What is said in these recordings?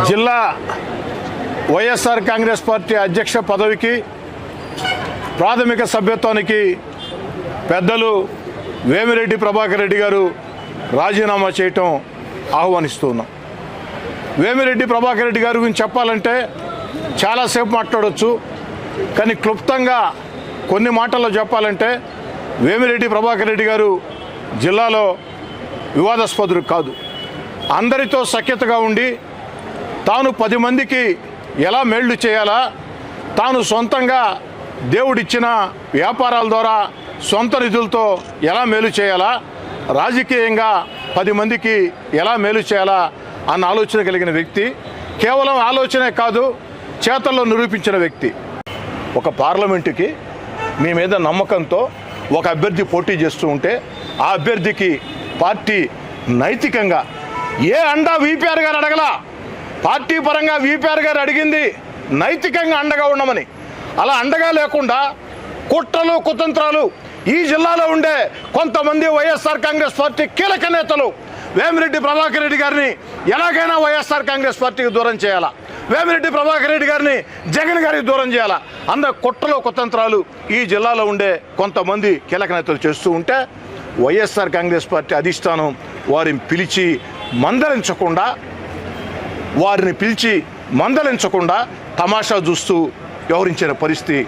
జిల్లా వైఎస్ఆర్ కాంగ్రెస్ పార్టీ అధ్యక్ష పదవికి ప్రాథమిక సభ్యత్వానికి పెద్దలు వేమిరెడ్డి ప్రభాకర్ రెడ్డి గారు రాజీనామా చేయటం ఆహ్వానిస్తున్నాం. వేమిరెడ్డి ప్రభాకర్ రెడ్డి గారి గురించి చెప్పాలంటే చాలాసేపు మాట్లాడవచ్చు కానీ క్లుప్తంగా కొన్ని మాటల్లో చెప్పాలంటే వేమిరెడ్డి ప్రభాకర్ రెడ్డి గారు జిల్లాలో వివాదాస్పదుడు కాదు. అందరితో సఖ్యతగా ఉండి తాను పది మందికి ఎలా మేళ్ళు చేయాలా? తాను సొంతంగా దేవుడిచ్చిన వ్యాపారాల ద్వారా సొంత నిధులతో ఎలా మేలు చేయాలా? రాజకీయంగా పది మందికి ఎలా మేలు చేయాలా? అన్న ఆలోచన కలిగిన వ్యక్తి కేవలం ఆలోచనే కాదు చేతల్లో నిరూపించిన వ్యక్తి. ఒక పార్లమెంటుకి మీ మీద నమ్మకంతో ఒక అభ్యర్థి పోటీ చేస్తూ ఉంటే ఆ అభ్యర్థికి పార్టీ నైతికంగా ఏ అండా వీపీఆర్ గారు అడగలా? పార్టీ పరంగా వీపీఆర్ గారు అడిగింది నైతికంగా అండగా ఉండమని. అలా అండగా లేకుండా కుట్రలు కుతంత్రాలు ఈ జిల్లాలో ఉండే కొంతమంది వైఎస్ఆర్ కాంగ్రెస్ పార్టీ కీలక నేతలు వేమిరెడ్డి ప్రభాకర్ రెడ్డి గారిని ఎలాగైనా వైఎస్ఆర్ కాంగ్రెస్ పార్టీకి దూరం చేయాలా? వేమిరెడ్డి ప్రభాకర్ రెడ్డి గారిని జగన్ గారికి దూరం చేయాలా? అంద కుట్రలు కుతంత్రాలు ఈ జిల్లాలో ఉండే కొంతమంది కీలక నేతలు చేస్తూ ఉంటే వైఎస్ఆర్ కాంగ్రెస్ పార్టీ అధిష్టానం వారిని పిలిచి మందరించకుండా వారిని పిలిచి మందలించకుండా తమాషా చూస్తూ వ్యవహరించిన పరిస్థితి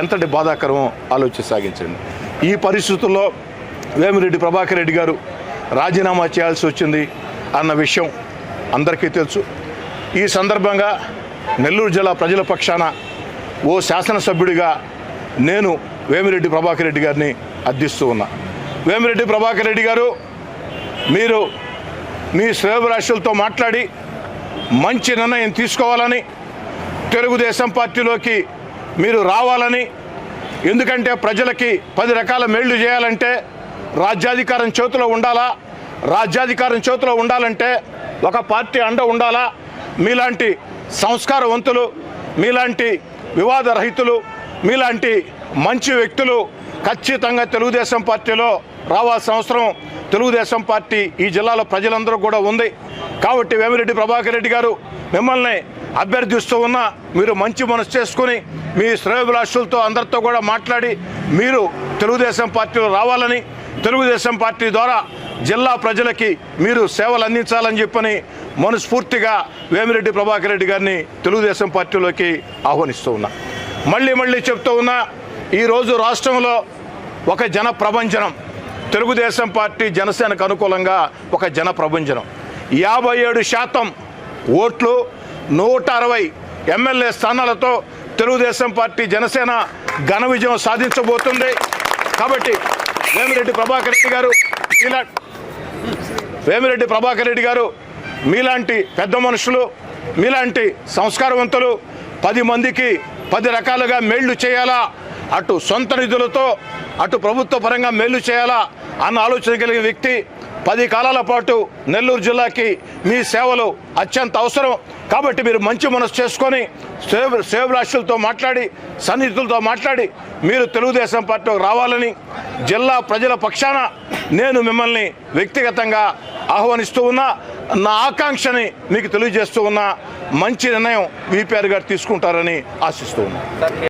ఎంతటి బాధాకరమో ఆలోచించసాగించండి సాగించండి ఈ పరిస్థితుల్లో వేమిరెడ్డి ప్రభాకర్ రెడ్డి గారు రాజీనామా చేయాల్సి వచ్చింది అన్న విషయం అందరికీ తెలుసు. ఈ సందర్భంగా నెల్లూరు జిల్లా ప్రజల పక్షాన ఓ శాసనసభ్యుడిగా నేను వేమిరెడ్డి ప్రభాకర్ రెడ్డి గారిని అర్థిస్తూ ఉన్నా. వేమిరెడ్డి ప్రభాకర్ రెడ్డి గారు మీరు మీ శ్రేయభిలాషులతో మాట్లాడి మంచి నిర్ణయం తీసుకోవాలని తెలుగుదేశం పార్టీలోకి మీరు రావాలని ఎందుకంటే ప్రజలకి పది రకాల మేళ్ళు చేయాలంటే రాజ్యాధికారం చేతిలో ఉండాలా రాజ్యాధికారం చేతిలో ఉండాలంటే ఒక పార్టీ అండ ఉండాలా? మీలాంటి సంస్కారవంతులు మీలాంటి వివాద రహితులు మీలాంటి మంచి వ్యక్తులు ఖచ్చితంగా తెలుగుదేశం పార్టీలో రావాల్సిన అవసరం. తెలుగుదేశం పార్టీ ఈ జిల్లాలో ప్రజలందరూ కూడా ఉంది. కాబట్టి వేమిరెడ్డి ప్రభాకర్ రెడ్డి గారు మిమ్మల్ని అభ్యర్థిస్తూ ఉన్నా మీరు మంచి మనసు చేసుకుని మీ శ్రేయభిలాషులతో అందరితో కూడా మాట్లాడి మీరు తెలుగుదేశం పార్టీలో రావాలని తెలుగుదేశం పార్టీ ద్వారా జిల్లా ప్రజలకి మీరు సేవలు అందించాలని చెప్పని మనస్ఫూర్తిగా వేమిరెడ్డి ప్రభాకర్ రెడ్డి గారిని తెలుగుదేశం పార్టీలోకి ఆహ్వానిస్తూ ఉన్నా. మళ్ళీ మళ్ళీ చెప్తూ ఉన్నా ఈరోజు రాష్ట్రంలో ఒక జన ప్రభంజనం తెలుగుదేశం పార్టీ జనసేనకు అనుకూలంగా ఒక జన ప్రభంజనం. యాభై ఏడు శాతం ఓట్లు నూట అరవై ఎమ్మెల్యే స్థానాలతో తెలుగుదేశం పార్టీ జనసేన ఘన విజయం సాధించబోతుంది. కాబట్టి వేమిరెడ్డి ప్రభాకర్ రెడ్డి గారు ఇలా వేమిరెడ్డి ప్రభాకర్ రెడ్డి గారు మీలాంటి పెద్ద మనుషులు మీలాంటి సంస్కారవంతులు పది మందికి పది రకాలుగా మేళ్ళు చేయాలా? అటు సొంత నిధులతో అటు ప్రభుత్వ పరంగా మేలు చేయాలా? అన్న ఆలోచన కలిగిన వ్యక్తి పది కాలాల పాటు నెల్లూరు జిల్లాకి మీ సేవలు అత్యంత అవసరం. కాబట్టి మీరు మంచి మనసు చేసుకొని సేవ సేవరాశులతో మాట్లాడి సన్నిహితులతో మాట్లాడి మీరు తెలుగుదేశం పార్టీకి రావాలని జిల్లా ప్రజల పక్షాన నేను మిమ్మల్ని వ్యక్తిగతంగా ఆహ్వానిస్తూ ఉన్నా. నా ఆకాంక్షని మీకు తెలియజేస్తూ ఉన్నా. మంచి నిర్ణయం విపిఆర్ గారు తీసుకుంటారని ఆశిస్తూ ఉన్నా.